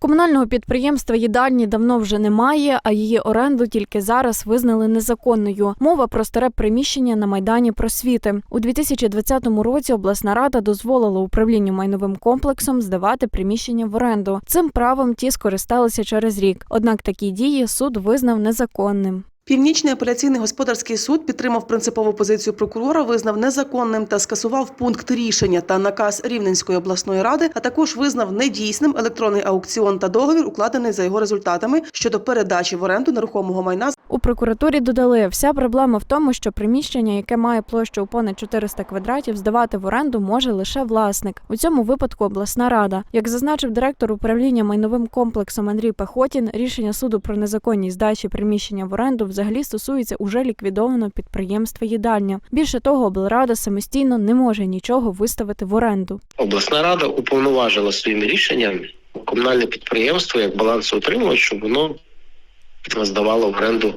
Комунального підприємства їдальні давно вже немає, а її оренду тільки зараз визнали незаконною. Мова про старе приміщення на майдані просвіти. У 2020 році обласна рада дозволила управлінню майновим комплексом здавати приміщення в оренду. Цим правом ті скористалися через рік. Однак такі дії суд визнав незаконним. Північний апеляційний господарський суд підтримав принципову позицію прокурора, визнав незаконним та скасував пункт рішення та наказ Рівненської обласної ради, а також визнав недійсним електронний аукціон та договір, укладений за його результатами щодо передачі в оренду нерухомого майна У прокуратурі додали, вся проблема в тому, що приміщення, яке має площу понад 400 квадратів, здавати в оренду може лише власник. У цьому випадку обласна рада. Як зазначив директор управління майновим комплексом Андрій Пехотін, рішення суду про незаконність здачі приміщення в оренду взагалі стосується уже ліквідованого підприємства їдальня. Більше того, облрада самостійно не може нічого виставити в оренду. Обласна рада уповноважила своїм рішенням комунальне підприємство як балансоутримувач, щоб воно здавало в оренду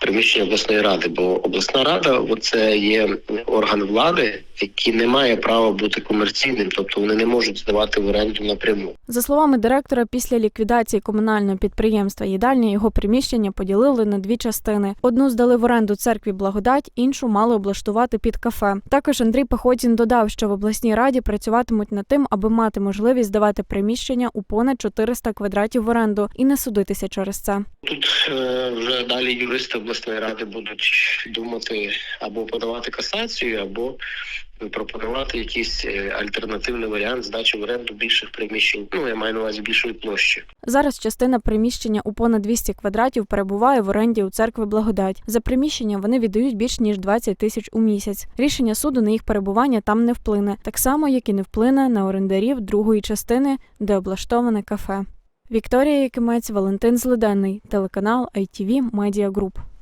приміщення обласної ради. Бо обласна рада це є орган влади, який не має права бути комерційним, тобто вони не можуть здавати в оренду напряму. За словами директора, після ліквідації комунального підприємства їдальня його приміщення поділили на дві частини: одну здали в оренду церкві Благодать, іншу мали облаштувати під кафе. Також Андрій Пехотін додав, що в обласній раді працюватимуть над тим, аби мати можливість здавати приміщення у понад 400 квадратів в оренду і не судитися через це. Тут е, вже далі юристи обласної ради будуть думати або подавати касацію, або пропонувати якийсь е, альтернативний варіант здачі в оренду більших приміщень. Ну я маю на увазі більшої площі. Зараз частина приміщення у понад 200 квадратів перебуває в оренді у церкви Благодать. За приміщення вони віддають більш ніж 20 тисяч у місяць. Рішення суду на їх перебування там не вплине, так само як і не вплине на орендарів другої частини, де облаштоване кафе. Вікторія Якимець, Валентин Злиденний, телеканал ITV Media Group.